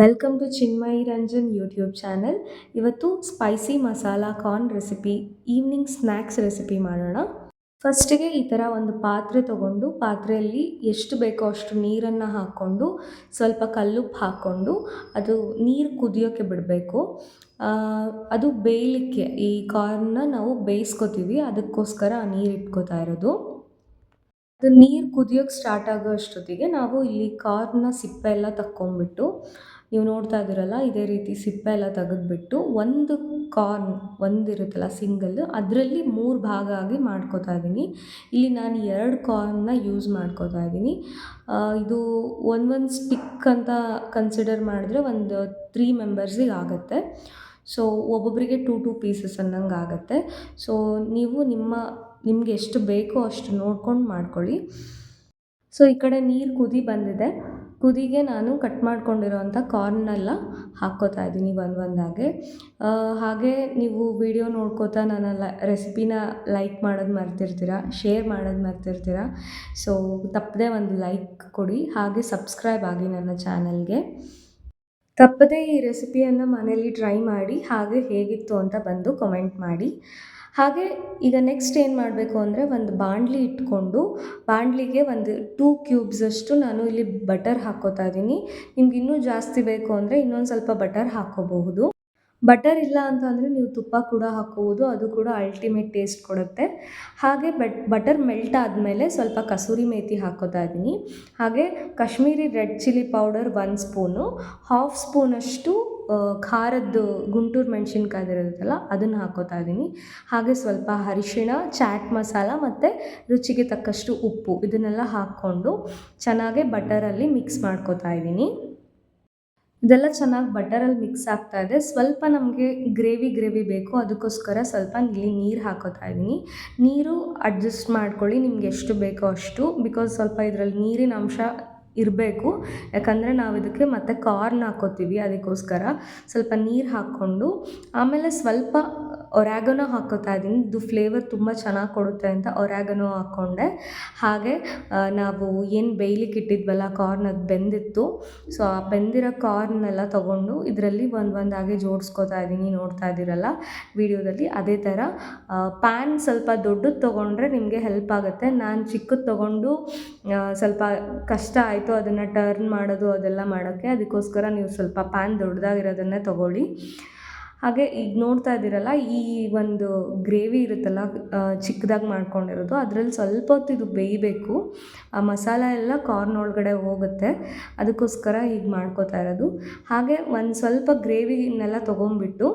Welcome to Chinmayi Ranjan YouTube channel ಇವತ್ತು spicy masala corn recipe evening snacks recipe ಮಾಡೋಣ. ಫಸ್ಟಿಗೆ ಈ ಥರ ಒಂದು ಪಾತ್ರೆ ತೊಗೊಂಡು, ಪಾತ್ರೆಯಲ್ಲಿ ಎಷ್ಟು ಬೇಕೋ ಅಷ್ಟು ನೀರನ್ನು ಹಾಕ್ಕೊಂಡು, ಸ್ವಲ್ಪ ಕಲ್ಲುಪ್ಪು ಹಾಕ್ಕೊಂಡು ಅದು ನೀರು ಕುದಿಯೋಕ್ಕೆ ಬಿಡಬೇಕು. ಅದು ಬೇಯಲಿಕ್ಕೆ ಈ ಕಾರ್ನ್ನ ನಾವು ಬೇಯಿಸ್ಕೊತೀವಿ, ಅದಕ್ಕೋಸ್ಕರ ಆ ನೀರು ಇಟ್ಕೋತಾ ಇರೋದು. ಅದು ನೀರು ಕುದಿಯೋಕ್ಕೆ ಸ್ಟಾರ್ಟ್ ಆಗೋ ಅಷ್ಟೊತ್ತಿಗೆ ನಾವು ಇಲ್ಲಿ ಕಾರ್ನ ಸಿಪ್ಪೆ ಎಲ್ಲ ತಕ್ಕೊಂಬಿಟ್ಟು ನೀವು ನೋಡ್ತಾ ಇದ್ದೀರಲ್ಲ, ಇದೇ ರೀತಿ ಸಿಪ್ಪೆ ಎಲ್ಲ ತೆಗೆದ್ಬಿಟ್ಟು ಒಂದು ಕಾರ್ನ್ ಒಂದಿರುತ್ತಲ್ಲ ಸಿಂಗಲ್ ಅದರಲ್ಲಿ ಮೂರು ಭಾಗ ಆಗಿ ಮಾಡ್ಕೋತಾ ಇದ್ದೀನಿ. ಇಲ್ಲಿ ನಾನು ಎರಡು ಕಾರ್ನ್ನ ಯೂಸ್ ಮಾಡ್ಕೋತಾ ಇದ್ದೀನಿ. ಇದು ಒಂದೊಂದು ಸ್ಟಿಕ್ ಅಂತ ಕನ್ಸಿಡರ್ ಮಾಡಿದ್ರೆ ಒಂದು ತ್ರೀ ಮೆಂಬರ್ಸಿಗೆ ಆಗುತ್ತೆ. ಸೊ ಒಬ್ಬೊಬ್ಬರಿಗೆ ಟೂ ಟೂ ಪೀಸಸ್ ಅನ್ನಂಗೆ ಆಗುತ್ತೆ. ಸೊ ನೀವು ನಿಮ್ಮ, ನಿಮಗೆ ಎಷ್ಟು ಬೇಕೋ ಅಷ್ಟು ನೋಡ್ಕೊಂಡು ಮಾಡ್ಕೊಳ್ಳಿ. ಸೊ ಈ ಕಡೆ ನೀರು ಕುದಿ ಬಂದಿದೆ. ಕುದಿಗೆ ನಾನು ಕಟ್ ಮಾಡ್ಕೊಂಡಿರೋವಂಥ ಕಾರ್ನೆಲ್ಲ ಹಾಕ್ಕೋತಾ ಇದ್ದೀನಿ ಒಂದು ಒಂದಾಗೆ. ಹಾಗೆ ನೀವು ವಿಡಿಯೋ ನೋಡ್ಕೋತಾ ನನ್ನ ಲ ರೆಸಿಪಿನ ಲೈಕ್ ಮಾಡೋದು ಮರ್ತಿರ್ತೀರ ಶೇರ್ ಮಾಡೋದು ಮರ್ತಿರ್ತೀರಾ ಸೊ ತಪ್ಪದೆ ಒಂದು ಲೈಕ್ ಕೊಡಿ. ಹಾಗೆ ಸಬ್ಸ್ಕ್ರೈಬ್ ಆಗಿ ನನ್ನ ಚಾನಲ್ಗೆ ತಪ್ಪದೆ ಈ ರೆಸಿಪಿಯನ್ನು ಮನೇಲಿ ಟ್ರೈ ಮಾಡಿ, ಹಾಗೆ ಹೇಗಿತ್ತು ಅಂತ ಬಂದು ಕಮೆಂಟ್ ಮಾಡಿ. ಹಾಗೆ ಈಗ ನೆಕ್ಸ್ಟ್ ಏನು ಮಾಡಬೇಕು ಅಂದರೆ ಒಂದು ಬಾಣಲಿ ಇಟ್ಕೊಂಡು, ಬಾಣಲಿಗೆ ಒಂದು ಟೂ ಕ್ಯೂಬ್ಸಷ್ಟು ನಾನು ಇಲ್ಲಿ ಬಟರ್ ಹಾಕ್ಕೋತಾ ಇದ್ದೀನಿ. ನಿಮ್ಗೆ ಇನ್ನೂ ಜಾಸ್ತಿ ಬೇಕು ಅಂದರೆ ಇನ್ನೊಂದು ಸ್ವಲ್ಪ ಬಟರ್ ಹಾಕ್ಕೋಬಹುದು. ಬಟರ್ ಇಲ್ಲ ಅಂತ ಅಂದರೆ ನೀವು ತುಪ್ಪ ಕೂಡ ಹಾಕ್ಕೋಬೋದು, ಅದು ಕೂಡ ಅಲ್ಟಿಮೇಟ್ ಟೇಸ್ಟ್ ಕೊಡುತ್ತೆ. ಹಾಗೆ ಬಟ್ ಬಟರ್ ಮೆಲ್ಟ್ ಆದಮೇಲೆ ಸ್ವಲ್ಪ ಕಸೂರಿ ಮೇಥಿ ಹಾಕೋತಾ ಇದ್ದೀನಿ. ಹಾಗೆ Kashmiri red chilli powder one spoon half ಸ್ಪೂನಷ್ಟು ಖಾರದ್ದು ಗುಂಟೂರು ಮೆಣಸಿನ್ಕಾಯ್ದಿರುತ್ತಲ್ಲ ಅದನ್ನು ಹಾಕೋತಾ ಇದ್ದೀನಿ. ಹಾಗೆ ಸ್ವಲ್ಪ ಅರಿಶಿಣ, ಚಾಟ್ ಮಸಾಲ ಮತ್ತು ರುಚಿಗೆ ತಕ್ಕಷ್ಟು ಉಪ್ಪು ಇದನ್ನೆಲ್ಲ ಹಾಕ್ಕೊಂಡು ಚೆನ್ನಾಗೆ ಬಟರಲ್ಲಿ ಮಿಕ್ಸ್ ಮಾಡ್ಕೋತಾ ಇದ್ದೀನಿ. ಇದೆಲ್ಲ ಚೆನ್ನಾಗಿ ಬಟರಲ್ಲಿ ಮಿಕ್ಸ್ ಆಗ್ತಾ ಇದೆ. ಸ್ವಲ್ಪ ನಮಗೆ ಗ್ರೇವಿ ಗ್ರೇವಿ ಬೇಕು. ಅದಕ್ಕೋಸ್ಕರ ಸ್ವಲ್ಪ ಇಲ್ಲಿ ನೀರು ಹಾಕೋತಾ ಇದ್ದೀನಿ. ನೀರು ಅಡ್ಜಸ್ಟ್ ಮಾಡ್ಕೊಳ್ಳಿ. ನಿಮ್ಗೆ ಎಷ್ಟು ಬೇಕೋ ಅಷ್ಟು. ಬಿಕಾಸ್ ಸ್ವಲ್ಪ ಇದರಲ್ಲಿ ನೀರಿನ ಅಂಶ ಇರಬೇಕು. ಯಾಕಂದರೆ ನಾವು ಇದಕ್ಕೆ ಮತ್ತೆ ಕಾರ್ನ್ ಹಾಕೋತೀವಿ ಅದಕ್ಕೋಸ್ಕರ. ಸ್ವಲ್ಪ ನೀರು ಹಾಕ್ಕೊಂಡು, ಆಮೇಲೆ ಸ್ವಲ್ಪ ಒರ್ಯಾಗನೋ ಹಾಕೋತಾ ಇದ್ದೀನಿ ಇದು ಫ್ಲೇವರ್ ತುಂಬ ಚೆನ್ನಾಗಿ ಕೊಡುತ್ತೆ ಅಂತ ಒರ್ಯಾಗನೋ ಹಾಕ್ಕೊಂಡೆ ಹಾಗೆ ನಾವು ಏನು ಬೇಯ್ಲಿಕ್ಕೆ ಇಟ್ಟಿದ್ವಲ್ಲ ಕಾರ್ನ್ ಅದು ಬೆಂದಿತ್ತು. ಸೊ, ಆ ಬೆಂದಿರೋ ಕಾರ್ನೆಲ್ಲ ತೊಗೊಂಡು ಇದರಲ್ಲಿ ಒಂದು ಒಂದಾಗಿ ಜೋಡಿಸ್ಕೋತಾ ಇದ್ದೀನಿ ನೋಡ್ತಾ ಇದ್ದೀರಲ್ಲ ವಿಡಿಯೋದಲ್ಲಿ. ಅದೇ ಥರ ಪ್ಯಾನ್ ಸ್ವಲ್ಪ ದೊಡ್ಡದು ತೊಗೊಂಡ್ರೆ ನಿಮಗೆ ಹೆಲ್ಪ್ ಆಗುತ್ತೆ. ನಾನು ಚಿಕ್ಕದು ತೊಗೊಂಡು ಸ್ವಲ್ಪ ಕಷ್ಟ ಆಯಿತು ಅದನ್ನು ಟರ್ನ್ ಮಾಡೋದು, ಅದೆಲ್ಲ ಮಾಡೋಕ್ಕೆ ಅದಕ್ಕೋಸ್ಕರ ನೀವು ಸ್ವಲ್ಪ ಪ್ಯಾನ್ ದೊಡ್ಡದಾಗಿರೋದನ್ನೇ ತೊಗೊಳ್ಳಿ. ಹಾಗೆ ಈಗ ನೋಡ್ತಾ ಇದ್ದೀರಲ್ಲ, ಈ ಒಂದು ಗ್ರೇವಿ ಇರುತ್ತಲ್ಲ ಚಿಕ್ಕದಾಗಿ ಮಾಡ್ಕೊಂಡಿರೋದು, ಅದರಲ್ಲಿ ಸ್ವಲ್ಪ ಹೊತ್ತು ಇದು ಬೇಯಬೇಕು. ಆ ಮಸಾಲ ಎಲ್ಲ ಕಾರ್ನ್ ಒಳಗಡೆ ಹೋಗುತ್ತೆ, ಅದಕ್ಕೋಸ್ಕರ ಈಗ ಮಾಡ್ಕೋತಾ ಇರೋದು. ಹಾಗೆ ಒಂದು ಸ್ವಲ್ಪ ಗ್ರೇವಿನೆಲ್ಲ ತೊಗೊಂಬಿಟ್ಟು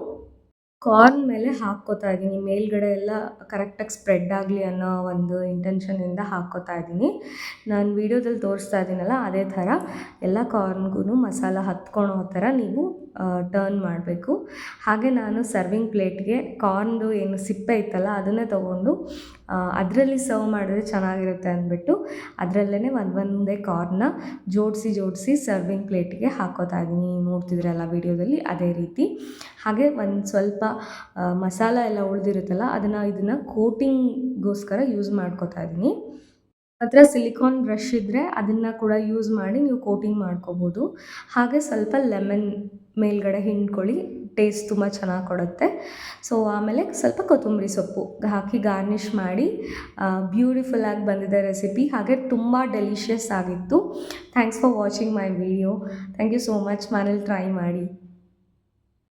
ಕಾರ್ನ್ ಮೇಲೆ ಹಾಕ್ಕೋತಾ ಇದ್ದೀನಿ. ಮೇಲ್ಗಡೆ ಎಲ್ಲ ಕರೆಕ್ಟಾಗಿ ಸ್ಪ್ರೆಡ್ ಆಗಲಿ ಅನ್ನೋ ಒಂದು ಇಂಟೆನ್ಷನಿಂದ ಹಾಕ್ಕೋತಾ ಇದ್ದೀನಿ. ನಾನು ವೀಡಿಯೋದಲ್ಲಿ ತೋರಿಸ್ತಾ ಇದ್ದೀನಲ್ಲ, ಅದೇ ಥರ ಎಲ್ಲ ಕಾರ್ನ್ಗೂ ಮಸಾಲ ಹತ್ಕೊಳೋ ಥರ ನೀವು ಟರ್ನ್ ಮಾಡಬೇಕು. ಹಾಗೆ ನಾನು ಸರ್ವಿಂಗ್ ಪ್ಲೇಟ್ಗೆ ಕಾರ್ನ್ದು ಏನು ಸಿಪ್ಪೆ ಇತ್ತಲ್ಲ, ಅದನ್ನೇ ತೊಗೊಂಡು ಅದರಲ್ಲಿ ಸರ್ವ್ ಮಾಡಿದ್ರೆ ಚೆನ್ನಾಗಿರುತ್ತೆ ಅಂದ್ಬಿಟ್ಟು ಅದರಲ್ಲೇ ಒಂದು ಒಂದೇ ಕಾರ್ನ ಜೋಡಿಸಿ ಜೋಡಿಸಿ ಸರ್ವಿಂಗ್ ಪ್ಲೇಟ್ಗೆ ಹಾಕೋತಾ ಇದ್ದೀನಿ. ನೋಡ್ತಿದ್ರಲ್ಲ ವೀಡಿಯೋದಲ್ಲಿ ಅದೇ ರೀತಿ. ಹಾಗೆ ಒಂದು ಸ್ವಲ್ಪ ಮಸಾಲ ಎಲ್ಲ ಉಳಿದಿರುತ್ತಲ್ಲ, ಅದನ್ನು ಇದನ್ನು ಕೋಟಿಂಗ್ಗೋಸ್ಕರ ಯೂಸ್ ಮಾಡ್ಕೋತಾ ಇದ್ದೀನಿ ಹತ್ರ ಸಿಲಿಕಾನ್ ಬ್ರಷ್ ಇದ್ದರೆ ಅದನ್ನು ಕೂಡ ಯೂಸ್ ಮಾಡಿ ನೀವು ಕೋಟಿಂಗ್ ಮಾಡ್ಕೋಬೋದು. ಹಾಗೆ ಸ್ವಲ್ಪ ಲೆಮನ್ ಮೇಲ್ಗಡೆ ಹಿಂಡ್ಕೊಳ್ಳಿ ಟೇಸ್ಟ್ ತುಂಬ ಚೆನ್ನಾಗಿ ಕೊಡುತ್ತೆ. ಸೊ ಆಮೇಲೆ ಸ್ವಲ್ಪ ಕೊತ್ತಂಬರಿ ಸೊಪ್ಪು ಹಾಕಿ ಗಾರ್ನಿಷ್ ಮಾಡಿ ಬ್ಯೂಟಿಫುಲ್ ಆಗಿ ಬಂದಿದೆ ರೆಸಿಪಿ ಹಾಗೆ ತುಂಬ ಡೆಲಿಷಿಯಸ್ ಆಗಿತ್ತು. Thanks for watching my video thank you so much ಮನೇಲಿ ಟ್ರೈ ಮಾಡಿ.